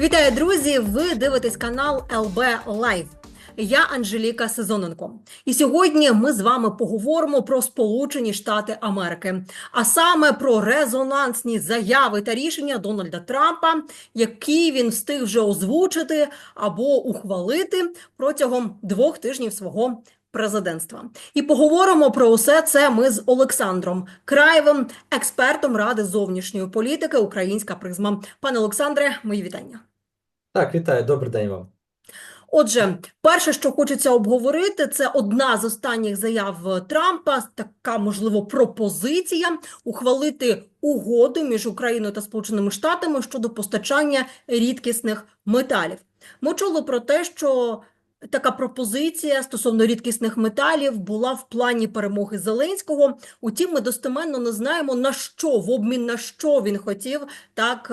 Вітаю, друзі! Ви дивитесь канал ЛБ Лайв. Я Анжеліка Сезоненко. І сьогодні ми з вами поговоримо про Сполучені Штати Америки, а саме про резонансні заяви та рішення Дональда Трампа, які він встиг вже озвучити або ухвалити протягом двох тижнів свого президентства. І поговоримо про усе це ми з Олександром Краєвим, експертом Ради зовнішньої політики Українська призма. Пане Олександре, мої вітання. Так, вітаю, добрий день вам. Отже, перше, що хочеться обговорити, це одна з останніх заяв Трампа, така можливо пропозиція ухвалити угоду між Україною та Сполученими Штатами щодо постачання рідкісних металів. Ми чули про те, що така пропозиція стосовно рідкісних металів була в плані перемоги Зеленського. Утім, ми достеменно не знаємо на що в обмін на що він хотів так.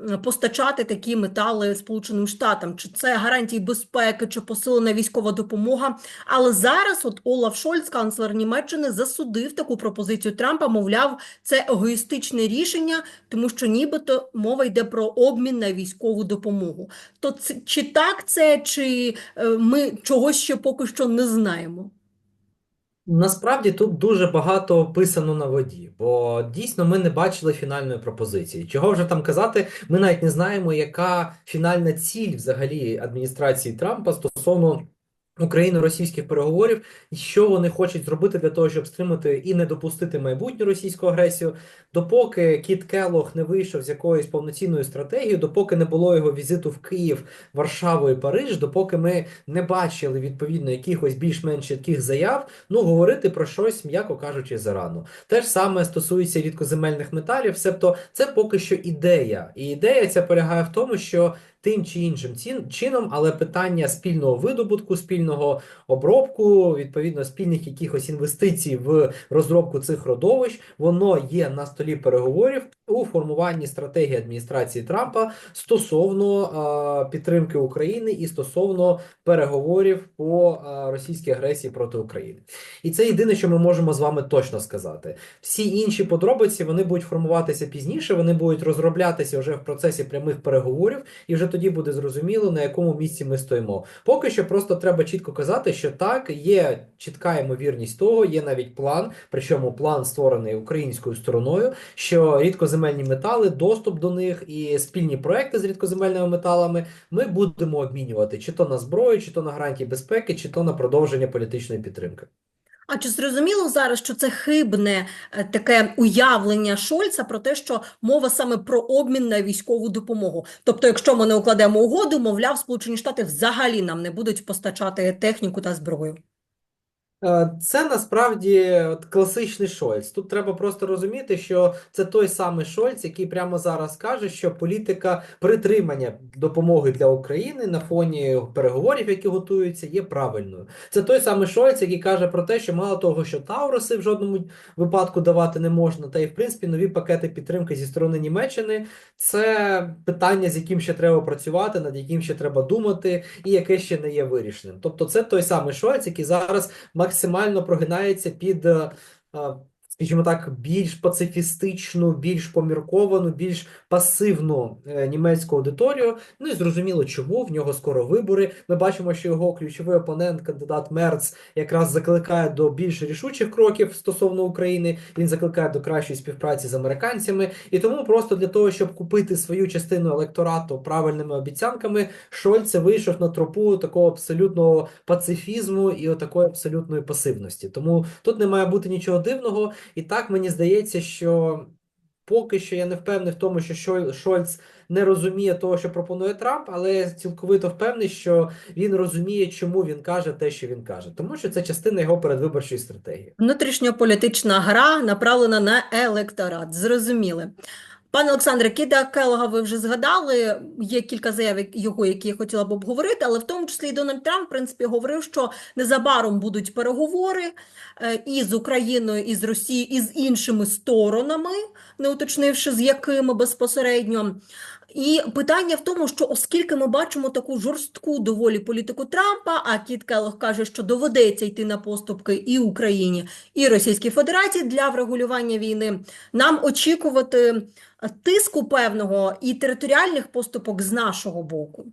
Е, постачати такі метали Сполученим Штатам, чи це гарантії безпеки, чи посилена військова допомога. Але зараз от Олаф Шольц, канцлер Німеччини, засудив таку пропозицію Трампа. Мовляв, це егоїстичне рішення, тому що нібито мова йде про обмін на військову допомогу. То це, чи так це, чи е, ми чогось ще поки що не знаємо? Насправді тут дуже багато писано на воді, бо дійсно ми не бачили фінальної пропозиції. Чого вже там казати, ми навіть не знаємо, яка фінальна ціль взагалі адміністрації Трампа стосовно Україно-російських переговорів, і що вони хочуть зробити для того, щоб стримати і не допустити майбутню російську агресію. Допоки Кіт Келлог не вийшов з якоюсь повноцінною стратегією, допоки не було його візиту в Київ, Варшаву і Париж, допоки ми не бачили відповідно якихось більш-менш чітких заяв, ну говорити про щось, м'яко кажучи, зарано. Те ж саме стосується рідкоземельних металів, себто це поки що ідея. І ідея ця полягає в тому, що тим чи іншим чином, але питання спільного видобутку, спільного обробку, відповідно, спільних якихось інвестицій в розробку цих родовищ, воно є на столі переговорів у формуванні стратегії адміністрації Трампа стосовно е, підтримки України і стосовно переговорів по е, російській агресії проти України. І це єдине, що ми можемо з вами точно сказати. Всі інші подробиці вони будуть формуватися пізніше, вони будуть розроблятися вже в процесі прямих переговорів, і вже тоді буде зрозуміло, на якому місці ми стоїмо. Поки що просто треба чітко казати, що так, є чітка ймовірність того, є навіть план, причому план створений українською стороною, що рідкоземельні метали, доступ до них і спільні проекти з рідкоземельними металами ми будемо обмінювати чи то на зброю, чи то на гарантії безпеки, чи то на продовження політичної підтримки. А чи зрозуміло зараз, що це хибне е, таке уявлення Шольца про те, що мова саме про обмін на військову допомогу? Тобто, якщо ми не укладемо угоду, мовляв, Сполучені Штати взагалі нам не будуть постачати техніку та зброю. Е, Це насправді класичний Шольц. Тут треба просто розуміти, що це той самий Шольц, який прямо зараз каже, що політика притримання допомоги для України на фоні переговорів, які готуються, є правильною. Це той самий Шольц, який каже про те, що мало того, що Тауруси в жодному випадку давати не можна, та й в принципі нові пакети підтримки зі сторони Німеччини це питання, з яким ще треба працювати, над яким ще треба думати, і яке ще не є вирішеним. Тобто, це той самий Шольц, який зараз максимально прогинається під, е, е, скажімо так, більш пацифістичну, більш помірковану, більш пасивну е, німецьку аудиторію. Ну і зрозуміло, чому в нього скоро вибори. Ми бачимо, що його ключовий опонент, кандидат Мерц, якраз закликає до більш рішучих кроків стосовно України. Він закликає до кращої співпраці з американцями. І тому просто для того, щоб купити свою частину електорату правильними обіцянками, Шольце вийшов на тропу такого абсолютного пацифізму і отакої абсолютної пасивності. Тому тут не має бути нічого дивного. І так мені здається, що поки що я не впевнений в тому, що Шоль- Шольц не розуміє того, що пропонує Трамп, але цілковито впевнений, що він розуміє, чому він каже те, що він каже, тому що це частина його передвиборчої стратегії. Внутрішньополітична гра направлена на електорат. Зрозуміли. Пане Олександре, Кіда Келога ви вже згадали. Є кілька заяв його, які я хотіла б обговорити, але в тому числі і Дональд Трамп, в принципі, говорив, що незабаром будуть переговори е, і з Україною, і з Росією, і з іншими сторонами, не уточнивши з якими безпосередньо. І питання в тому, що оскільки ми бачимо таку жорстку доволі політику Трампа, а Кіт Келлог каже, що доведеться йти на поступки і Україні, і Російській Федерації для врегулювання війни, нам очікувати тиску певного і територіальних поступок з нашого боку.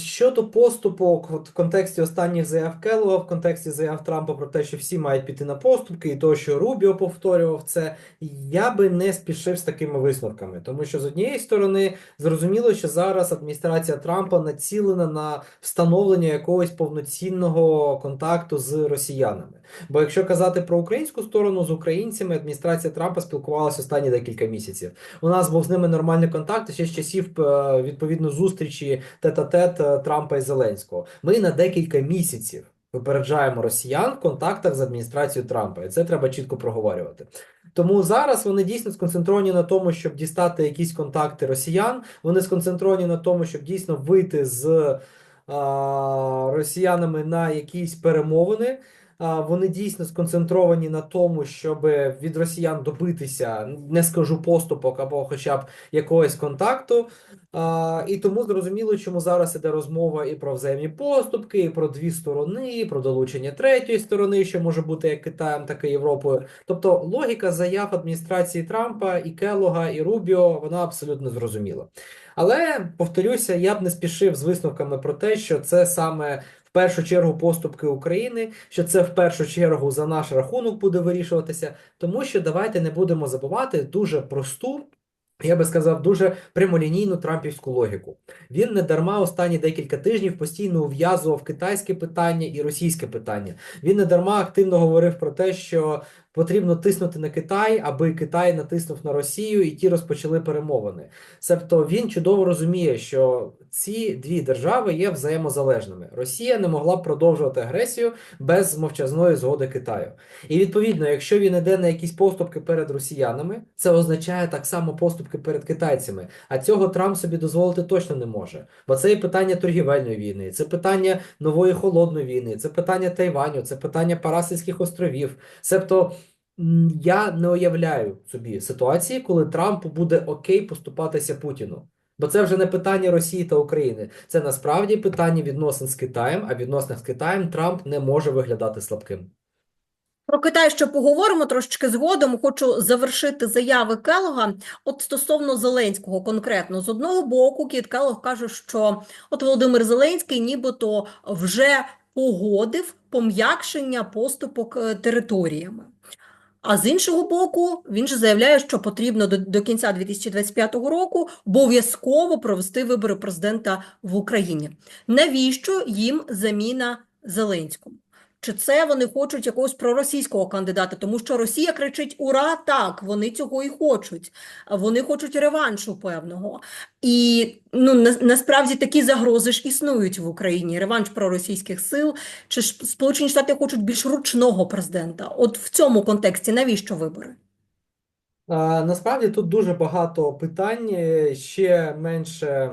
Щодо поступок от в контексті останніх заяв Келлога, в контексті заяв Трампа про те, що всі мають піти на поступки, і того, що Рубіо повторював це, я би не спішив з такими висновками. Тому що з однієї сторони зрозуміло, що зараз адміністрація Трампа націлена на встановлення якогось повноцінного контакту з росіянами. Бо якщо казати про українську сторону, з українцями адміністрація Трампа спілкувалася останні декілька місяців. У нас був з ними нормальний контакт ще з часів е, відповідно зустрічі тет-а-тет е, Трампа і Зеленського. Ми на декілька місяців випереджаємо росіян в контактах з адміністрацією Трампа, і це треба чітко проговорювати. Тому зараз вони дійсно сконцентровані на тому, щоб дістати якісь контакти росіян. Вони сконцентровані на тому, щоб дійсно вийти з а, росіянами на якісь перемовини. Вони дійсно сконцентровані на тому, щоб від росіян добитися, не скажу поступок або хоча б якогось контакту. І тому зрозуміло, чому зараз іде розмова і про взаємні поступки, і про дві сторони, і про долучення третьої сторони, що може бути як Китаєм, так і Європою. Тобто логіка заяв адміністрації Трампа і Келлога, і Рубіо, вона абсолютно зрозуміла. Але повторюся, я б не спішив з висновками про те, що це саме першу чергу поступки України, що це в першу чергу за наш рахунок буде вирішуватися, тому що давайте не будемо забувати дуже просту. Я би сказав, дуже прямолінійну трампівську логіку. Він не дарма останні декілька тижнів постійно ув'язував китайське питання і російське питання. Він не дарма активно говорив про те, що потрібно тиснути на Китай, аби Китай натиснув на Росію і ті розпочали перемовини. Себто він чудово розуміє, що ці дві держави є взаємозалежними. Росія не могла б продовжувати агресію без мовчазної згоди Китаю. І відповідно, якщо він іде на якісь поступки перед росіянами, це означає так само поступки перед китайцями. А цього Трамп собі дозволити точно не може. Бо це і питання торгівельної війни, це питання нової холодної війни, це питання Тайваню, це питання Парасельських островів. Себто. Я не уявляю собі ситуації, коли Трампу буде окей поступатися Путіну. Бо це вже не питання Росії та України. Це насправді питання відносин з Китаєм, а відносинах з Китаєм Трамп не може виглядати слабким. Про Китай ще поговоримо трошечки згодом. Хочу завершити заяви Келога. От стосовно Зеленського конкретно, з одного боку, Кіт Келог каже, що от Володимир Зеленський нібито вже погодив пом'якшення поступок е, територіями. А з іншого боку, він же заявляє, що потрібно до, до кінця 2025 року обов'язково провести вибори президента в Україні. Навіщо їм заміна Зеленському? Чи це вони хочуть якогось проросійського кандидата? Тому що Росія кричить Ура! Так, вони цього і хочуть. Вони хочуть реваншу певного. І ну, на, насправді такі загрози ж існують в Україні. Реванш проросійських сил. Чи ж Сполучені Штати хочуть більш ручного президента? От в цьому контексті навіщо вибори? Насправді тут дуже багато питань, е, ще менше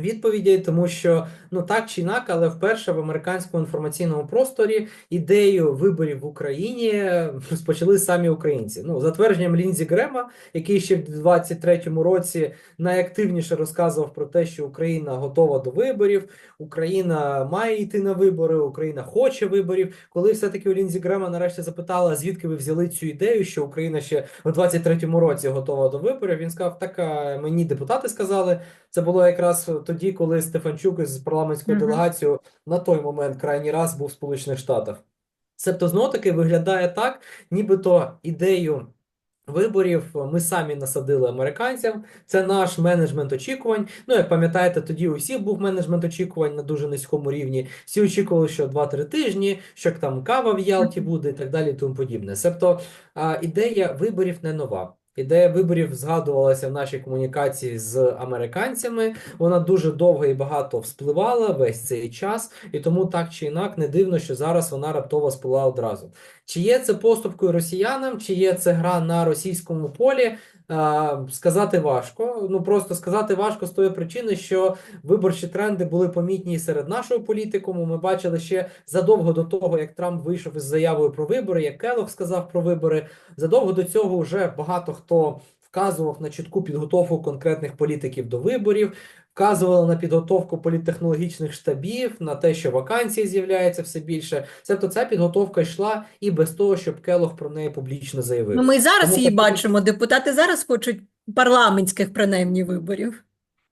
відповідей, тому що ну так чи інак, але вперше в американському інформаційному просторі ідею виборів в Україні розпочали самі українці. Ну, за твердженням Лінзі Грема, який ще в 23-му році найактивніше розказував про те, що Україна готова до виборів, Україна має йти на вибори, Україна хоче виборів. Коли все-таки у Лінзі Грема нарешті запитала, звідки ви взяли цю ідею, що Україна ще в 23-му році готова до виборів, він сказав: так мені депутати сказали. Це було якраз тоді, коли Стефанчук із парламентською Мгм. делегацією на той момент крайній раз був в Сполучених Штатах. Себто знов таки виглядає так, нібито ідею виборів ми самі насадили американцям. Це наш менеджмент очікувань. Ну, як пам'ятаєте, тоді у всіх був менеджмент очікувань на дуже низькому рівні. Всі очікували, що 2-3 тижні, що там кава в Ялті буде і так далі, і тому подібне. Себто ідея виборів не нова. Ідея виборів згадувалася в нашій комунікації з американцями. Вона дуже довго і багато вспливала весь цей час, і тому так чи інак не дивно, що зараз вона раптово сплила одразу. Чи є це поступкою росіянам, чи є це гра на російському полі? Сказати важко. Ну просто сказати важко з тої причини, що виборчі тренди були помітні серед нашого політикуму. Ми бачили ще задовго до того, як Трамп вийшов із заявою про вибори, як Келлог сказав про вибори. Задовго до цього вже багато хто вказував на чітку підготовку конкретних політиків до виборів, вказували на підготовку політтехнологічних штабів, на те, що вакансій з'являється все більше. Себто ця підготовка йшла і без того, щоб Келох про неї публічно заявив. Ну, ми і зараз Тому її так... бачимо. Депутати зараз хочуть парламентських, принаймні, виборів.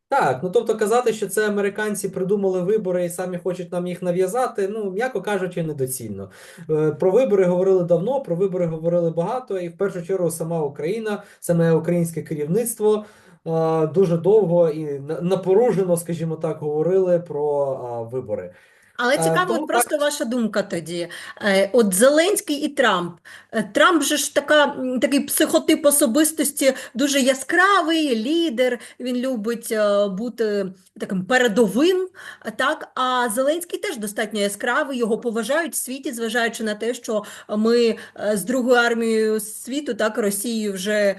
Так, ну тобто казати, що це американці придумали вибори і самі хочуть нам їх нав'язати, ну м'яко кажучи, недоцільно. Е, Про вибори говорили давно, про вибори говорили багато, і в першу чергу сама Україна, саме українське керівництво е, дуже довго і на- напоружено, скажімо так, говорили про вибори. Але Е, цікаво, тому от просто ваша думка тоді. Е, От Зеленський і Трамп. Е, Трамп же ж така, такий психотип особистості, дуже яскравий лідер. Він любить бути таким передовим. Так, а Зеленський теж достатньо яскравий. Його поважають в світі, зважаючи на те, що ми з Другою армією світу, так Росією вже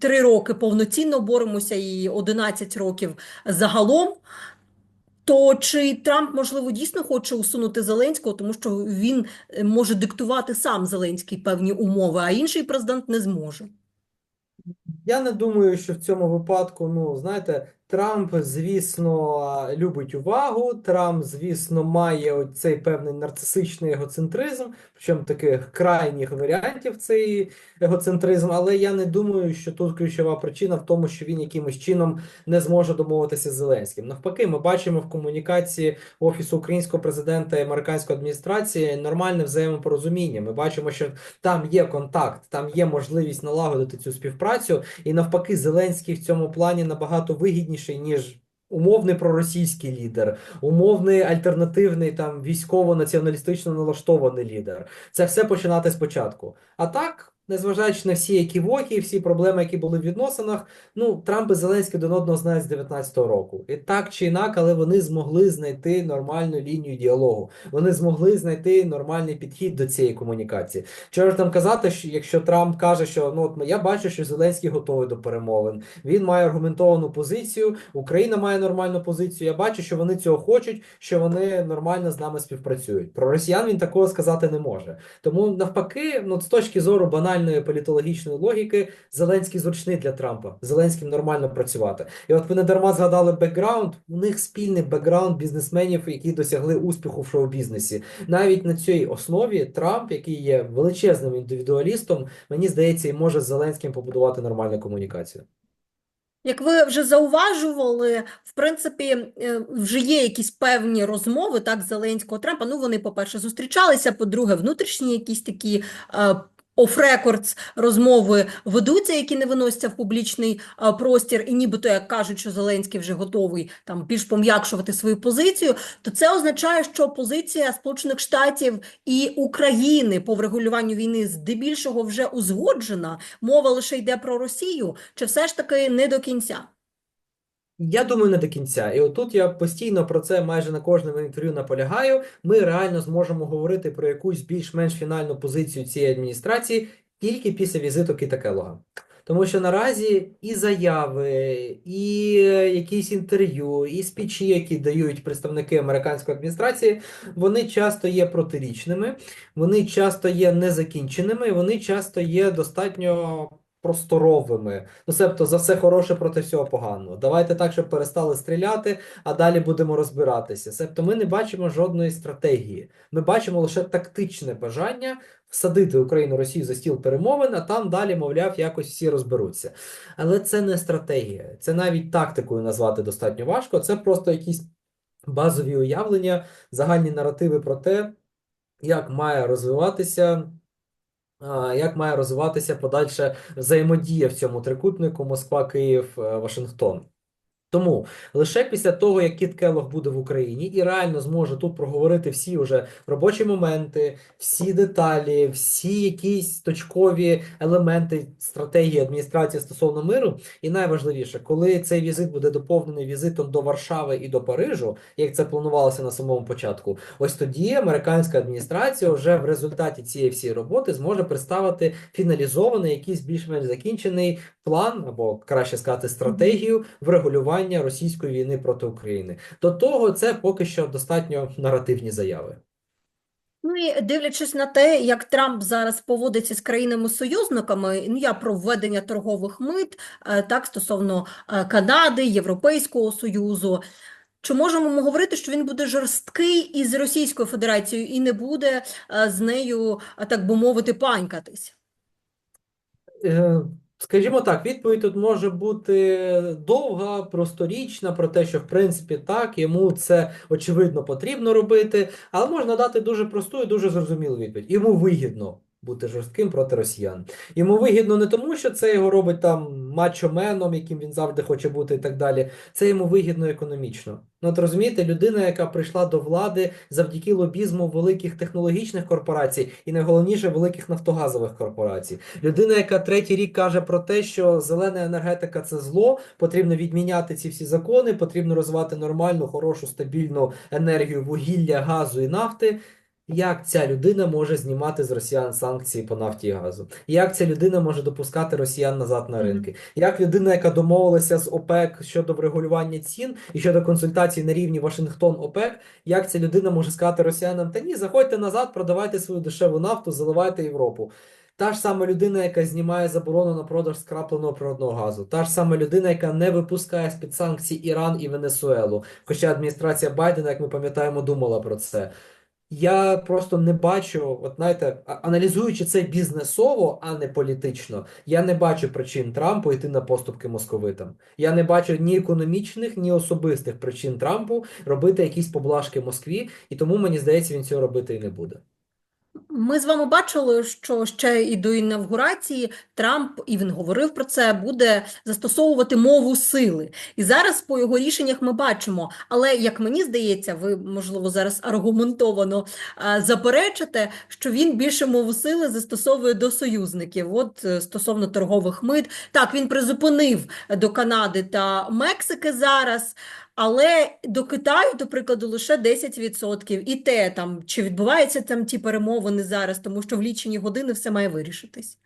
три роки повноцінно боремося, і 11 років загалом. То чи Трамп, можливо, дійсно хоче усунути Зеленського, тому що він е, може диктувати сам Зеленський певні умови, а інший президент не зможе? Я не думаю, що в цьому випадку, ну, знаєте, Трамп, звісно, любить увагу. Трамп, звісно, має цей певний нарцисичний егоцентризм, причому таких крайніх варіантів цей егоцентризм, але я не думаю, що тут ключова причина в тому, що він якимось чином не зможе домовитися з Зеленським. Навпаки, ми бачимо в комунікації Офісу українського президента і американської адміністрації нормальне взаємопорозуміння. Ми бачимо, що там є контакт, там є можливість налагодити цю співпрацю, і навпаки, Зеленський в цьому плані набагато вигідніший, ніж умовний проросійський лідер, умовний альтернативний там військово-націоналістично налаштований лідер. Це все починати спочатку. А так, незважаючи на всі еківоки, всі проблеми, які були в відносинах, ну Трамп і Зеленський один одного знають з 19-го року. І так чи інак, але вони змогли знайти нормальну лінію діалогу. Вони змогли знайти нормальний підхід до цієї комунікації. Чого ж там казати, що якщо Трамп каже, що ну от я бачу, що Зеленський готовий до перемовин, він має аргументовану позицію, Україна має нормальну позицію. Я бачу, що вони цього хочуть, що вони нормально з нами співпрацюють. Про росіян він такого сказати не може. Тому навпаки, ну з точки зору банальної політологічної логіки, Зеленський зручний для Трампа. Зеленським нормально працювати. І от ви не дарма згадали бекграунд. У них спільний бекграунд бізнесменів, які досягли успіху в шоу-бізнесі. Навіть на цій основі Трамп, який є величезним індивідуалістом, мені здається, і може з Зеленським побудувати нормальну комунікацію. Як ви вже зауважували, в принципі, е, вже є якісь певні розмови, так, Зеленського Трампа. Ну, вони, по-перше, зустрічалися, по-друге, внутрішні якісь такі е, оф-рекордс розмови ведуться, які не виносяться в публічний простір, і нібито як кажуть, що Зеленський вже готовий там більш пом'якшувати свою позицію, то це означає, що позиція Сполучених Штатів і України по врегулюванню війни здебільшого вже узгоджена. Мова лише йде про Росію, чи все ж таки не до кінця? Я думаю, не до кінця. І отут я постійно про це майже на кожному інтерв'ю наполягаю. Ми реально зможемо говорити про якусь більш-менш фінальну позицію цієї адміністрації тільки після візиту Кіта Келлога. Тому що наразі і заяви, і е, якісь інтерв'ю, і спічі, які дають представники американської адміністрації, вони часто є протирічними, вони часто є незакінченими, вони часто є достатньо просторовими. Ну, себто за все хороше проти всього поганого. Давайте так, щоб перестали стріляти, а далі будемо розбиратися. Себто ми не бачимо жодної стратегії. Ми бачимо лише тактичне бажання всадити Україну Росію за стіл перемовин, а там далі, мовляв, якось всі розберуться. Але це не стратегія. Це навіть тактикою назвати достатньо важко. Це просто якісь базові уявлення, загальні наративи про те, як має розвиватися. Як має розвиватися подальша взаємодія в цьому трикутнику Москва, Київ, е, Вашингтон? Тому лише після того, як Кіт Келлог буде в Україні і реально зможе тут проговорити всі вже робочі моменти, всі деталі, всі якісь точкові елементи стратегії адміністрації стосовно миру, і найважливіше, коли цей візит буде доповнений візитом до Варшави і до Парижу, як це планувалося на самому початку, ось тоді американська адміністрація вже в результаті цієї всієї роботи зможе представити фіналізований, якийсь більш-менш закінчений план, або краще сказати, стратегію врегулювання російської війни проти України. До того це поки що достатньо наративні заяви. Ну і дивлячись на те, як Трамп зараз поводиться з країнами-союзниками, ну я про введення торгових мит, е, так стосовно е, Канади, Європейського Союзу. Чи можемо ми говорити, що він буде жорсткий із Російською Федерацією і не буде е, з нею, так би мовити, панькатись? Скажімо так, відповідь тут може бути довга, просторічна, про те, що в принципі так, йому це очевидно потрібно робити, але можна дати дуже просту і дуже зрозумілу відповідь. Йому вигідно бути жорстким проти росіян. Йому вигідно не тому, що це його робить там мачо-меном, яким він завжди хоче бути, і так далі. Це йому вигідно економічно. Ну, от розумієте, людина, яка прийшла до влади завдяки лобізму великих технологічних корпорацій і найголовніше великих нафтогазових корпорацій. Людина, яка третій рік каже про те, що зелена енергетика це зло, потрібно відміняти ці всі закони, потрібно розвивати нормальну, хорошу, стабільну енергію вугілля, газу і нафти. Як ця людина може знімати з росіян санкції по нафті і газу? Як ця людина може допускати росіян назад на ринки? Як людина, яка домовилася з ОПЕК щодо врегулювання цін і щодо консультацій на рівні Вашингтон-ОПЕК, як ця людина може сказати росіянам: та ні, заходьте назад, продавайте свою дешеву нафту, заливайте Європу. Та ж сама людина, яка знімає заборону на продаж скрапленого природного газу, та ж сама людина, яка не випускає з-під санкцій Іран і Венесуелу. Хоча адміністрація Байдена, як ми пам'ятаємо, думала про це. Я просто не бачу, от знаєте, аналізуючи це бізнесово, а не політично, я не бачу причин Трампу йти на поступки московитам. Я не бачу ні економічних, ні особистих причин Трампу робити якісь поблажки Москві, і тому мені здається, він цього робити і не буде. Ми з вами бачили, що ще і до інавгурації Трамп, і він говорив про це, буде застосовувати мову сили. І зараз по його рішеннях ми бачимо. Але як мені здається, ви можливо зараз аргументовано заперечите, що він більше мову сили застосовує до союзників. От е, стосовно торгових мит, так він призупинив до Канади та Мексики зараз. Але до Китаю, до прикладу, лише 10%. І те там, чи відбуваються там ті перемовини зараз, тому що в лічені години все має вирішитись.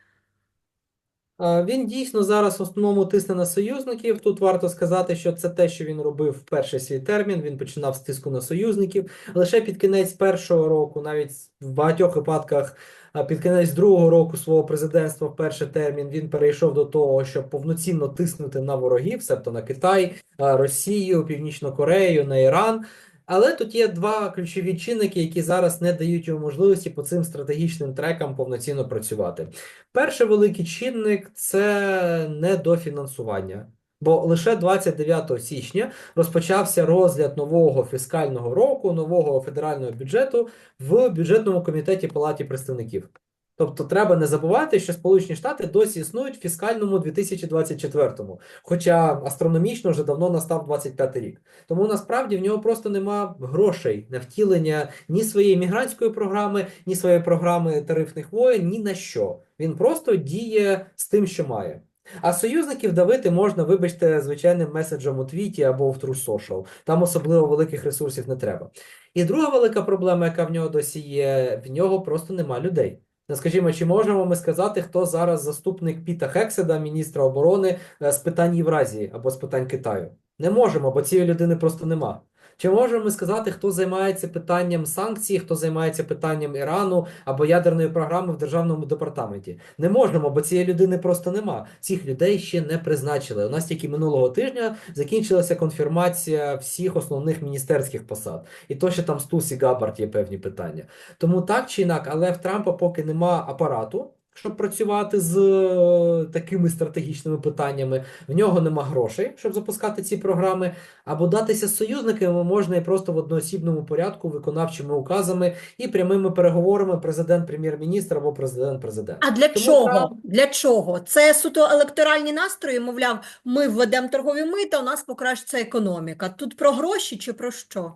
Він дійсно зараз в основному тисне на союзників. Тут варто сказати, що це те, що він робив в перший свій термін. Він починав з тиску на союзників. Лише під кінець першого року, навіть в багатьох випадках, а під кінець другого року свого президентства в перший термін він перейшов до того, щоб повноцінно тиснути на ворогів, себто на Китай, Росію, Північну Корею, на Іран. Але тут є два ключові чинники, які зараз не дають йому можливості по цим стратегічним трекам повноцінно працювати. Перший великий чинник це недофінансування. Бо лише 29 січня розпочався розгляд нового фіскального року, нового федерального бюджету в бюджетному комітеті Палаті представників. Тобто треба не забувати, що Сполучені Штати досі існують в фіскальному 2024-му, хоча астрономічно вже давно настав 25 рік. Тому насправді в нього просто нема грошей на втілення ні своєї мігрантської програми, ні своєї програми тарифних воєн, ні на що. Він просто діє з тим, що має. А союзників давити можна, вибачте, звичайним меседжем у твіті або в True Social. Там особливо великих ресурсів не треба. І друга велика проблема, яка в нього досі є, в нього просто нема людей. Ну, Скажімо, чи можемо ми сказати, хто зараз заступник Піта Хекседа, міністра оборони е, з питань Євразії або з питань Китаю? Не можемо, бо цієї людини просто нема. Чи можемо ми сказати, хто займається питанням санкцій, хто займається питанням Ірану або ядерної програми в державному департаменті? Не можемо, бо цієї людини просто нема. Цих людей ще не призначили. У нас тільки минулого тижня закінчилася конфірмація всіх основних міністерських посад. І то, що там з Тусі Габбард є певні питання. Тому так чи інак, але в Трампа поки нема апарату. Щоб працювати з е, такими стратегічними питаннями, в нього нема грошей, щоб запускати ці програми. Або датися з союзниками можна і просто в одноосібному порядку, виконавчими указами і прямими переговорами президент-прем'єр-міністр або президент-президент. А для Тому чого? Трамп- Для чого? Це суто електоральні настрої, мовляв, ми введемо торгові мита, у нас покращиться економіка. Тут про гроші чи про що?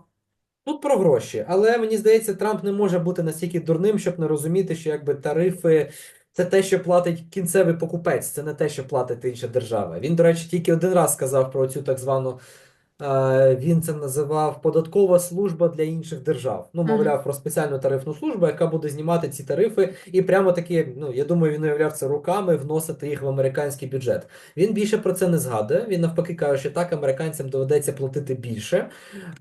Тут про гроші, але мені здається, Трамп не може бути настільки дурним, щоб не розуміти, що якби тарифи це те, що платить кінцевий покупець, це не те, що платить інша держава. Він, до речі, тільки один раз сказав про цю так звану. е, Він це називав податкова служба для інших держав. Ну, мовляв, про спеціальну тарифну службу, яка буде знімати ці тарифи, і прямо таки, ну я думаю, він уявляв це руками, вносити їх в американський бюджет. Він більше про це не згадує. Він навпаки каже, що так, американцям доведеться платити більше.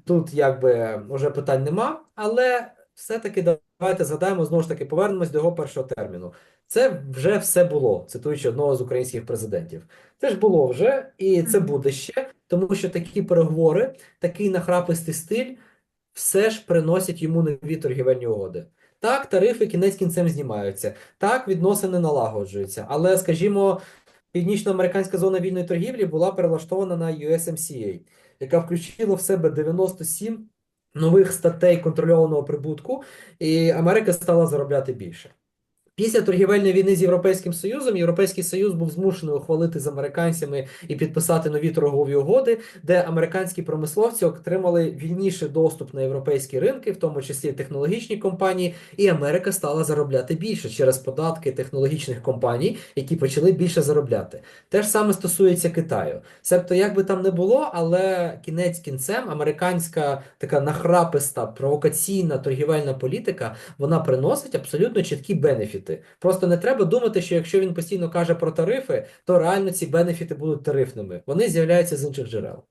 Тут якби вже питань нема, але все-таки давайте згадаємо знову ж таки, повернемось до його першого терміну. Це вже все було, цитуючи одного з українських президентів. Це ж було вже, і це буде ще, тому що такі переговори, такий нахрапистий стиль, все ж приносять йому нові торгівельні угоди. Так, тарифи кінець кінцем знімаються, так, відносини налагоджуються, але, скажімо, Північноамериканська зона вільної торгівлі була перелаштована на USMCA, яка включила в себе 97 нових статей контрольованого прибутку, і Америка стала заробляти більше. Після торгівельної війни з Європейським Союзом Європейський Союз був змушений ухвалити з американцями і підписати нові торгові угоди, де американські промисловці отримали вільніший доступ на європейські ринки, в тому числі технологічні компанії, і Америка стала заробляти більше через податки технологічних компаній, які почали більше заробляти. Те ж саме стосується Китаю. Себто, як би там не було, але кінець кінцем американська така нахраписта провокаційна торгівельна політика вона приносить абсолютно чіткі бенефіти. Просто не треба думати, що якщо він постійно каже про тарифи, то реально ці бенефіти будуть тарифними. Вони з'являються з інших джерел.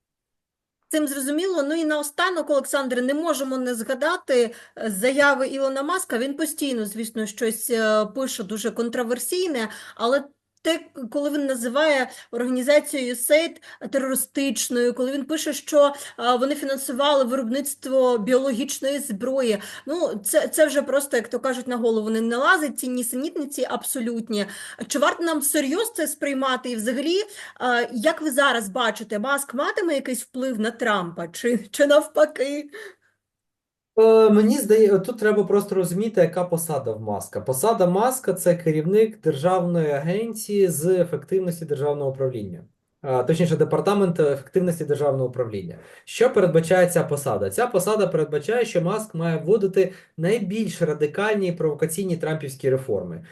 Цим зрозуміло. Ну і наостанок, Олександре, не можемо не згадати е, заяви Ілона Маска. Він постійно, звісно, щось е, пише дуже контроверсійне, але те, коли він називає організацію USAID терористичною, коли він пише, що вони фінансували виробництво біологічної зброї, ну це, це вже просто, як то кажуть, на голову не налазить, ці нісенітниці абсолютні. Чи варто нам всерйоз це сприймати? І взагалі, як ви зараз бачите, Маск матиме якийсь вплив на Трампа, чи, чи навпаки? Е, Мені здається, тут треба просто розуміти, яка посада в Маска. Посада Маска це керівник державної агенції з ефективності державного управління. Точніше, департамент ефективності державного управління. Що передбачає ця посада? Ця посада передбачає, що Маск має вводити найбільш радикальні і провокаційні трампівські реформи.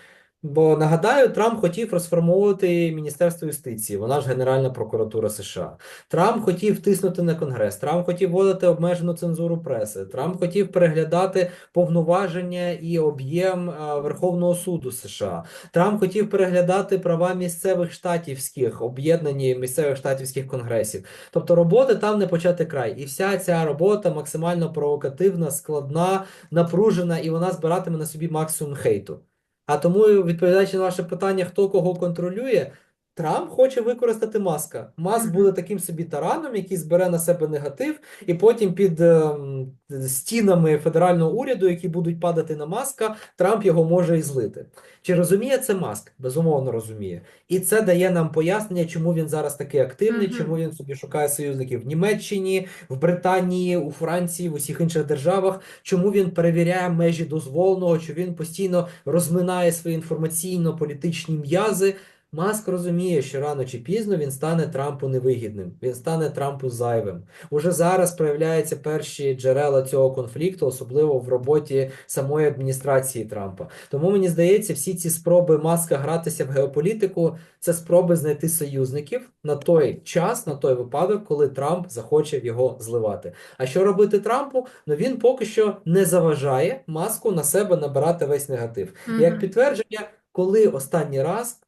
Бо нагадаю, Трамп хотів розформовувати Міністерство юстиції, вона ж Генеральна прокуратура США. Трамп хотів тиснути на Конгрес, Трамп хотів вводити обмежену цензуру преси, Трамп хотів переглядати повноваження і об'єм Верховного суду США. Трамп хотів переглядати права місцевих штатівських, об'єднані місцевих штатівських конгресів. Тобто роботи там не почати край. І вся ця робота максимально провокативна, складна, напружена, і вона збиратиме на собі максимум хейту. А тому, відповідаючи на ваше питання, хто кого контролює, Трамп хоче використати Маска. Маск буде таким собі тараном, який збере на себе негатив, і потім під ем, стінами федерального уряду, які будуть падати на Маска, Трамп його може і злити. Чи розуміє це Маск? Безумовно розуміє. І це дає нам пояснення, чому він зараз такий активний, Мгм. чому він собі шукає союзників в Німеччині, в Британії, у Франції, в усіх інших державах, чому він перевіряє межі дозволеного, що він постійно розминає свої інформаційно-політичні м'язи. Маск розуміє, що рано чи пізно він стане Трампу невигідним, він стане Трампу зайвим. Уже зараз проявляються перші джерела цього конфлікту, особливо в роботі самої адміністрації Трампа. Тому мені здається, всі ці спроби Маска гратися в геополітику це спроби знайти союзників на той час, на той випадок, коли Трамп захоче його зливати. А що робити Трампу? Ну він поки що не заважає маску на себе набирати весь негатив. Як підтвердження, коли останній раз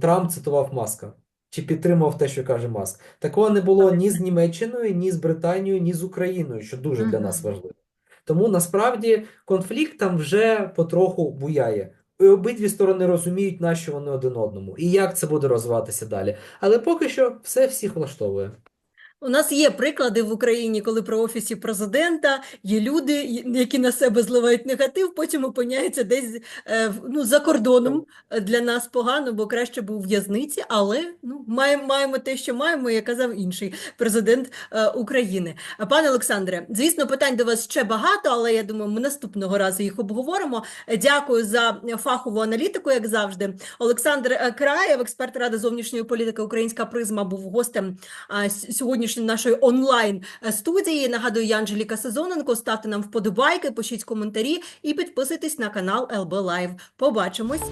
Трамп цитував Маска чи підтримав те, що каже Маск, такого не було ні з Німеччиною, ні з Британією, ні з Україною, що дуже для нас важливо. Тому насправді конфлікт там вже потроху буяє. І обидві сторони розуміють, на що вони один одному, і як це буде розвиватися далі. Але поки що все всіх влаштовує. У нас є приклади в Україні, коли при офісі президента є люди, які на себе зливають негатив, потім опиняються десь е, ну, за кордоном. Для нас погано, бо краще був в'язниці, але ну, маємо, маємо те, що маємо, як казав інший президент е, України. Пане Олександре, звісно, питань до вас ще багато, але я думаю, ми наступного разу їх обговоримо. Дякую за фахову аналітику, як завжди. Олександр е, Краєв, експерт Ради зовнішньої політики Українська призма, був гостем а, с- сьогоднішньої нашої онлайн студії. Нагадую, я Анжеліка Сезоненко. Ставте нам вподобайки, пишіть коментарі і підписуйтесь на канал ЛБ Лайв. Побачимось.